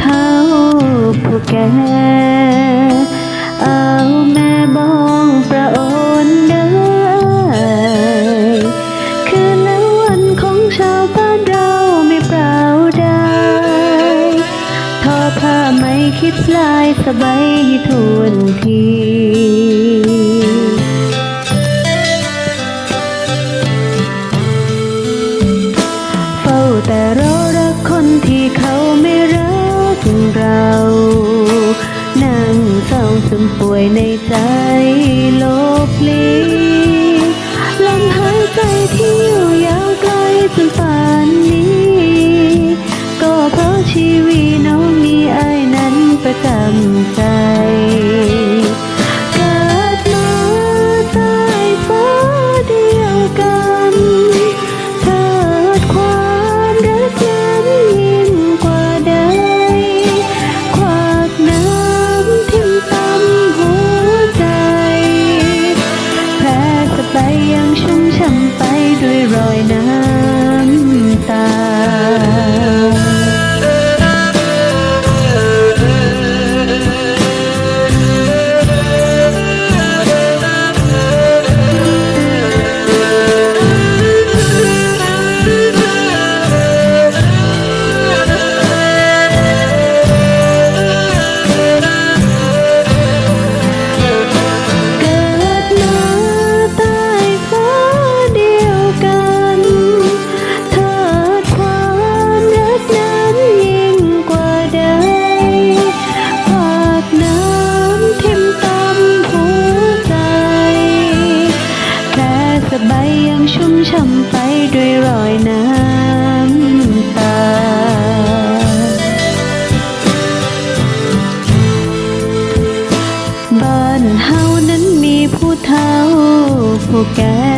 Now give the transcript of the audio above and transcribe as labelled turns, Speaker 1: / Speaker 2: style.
Speaker 1: เท่าผู้แก่เอาแม่บองประโอนเด้อคือและววันของชาวบ้านเราไม่เปล่าได้ทอผ้าไหม่คิดลายสบายทวนที เรา นั่งเศร้าซึมป่วยในใจ ด้วยรอยน้ำตา บ้านเฮานั้นมีผู้เฒ่าผู้แก่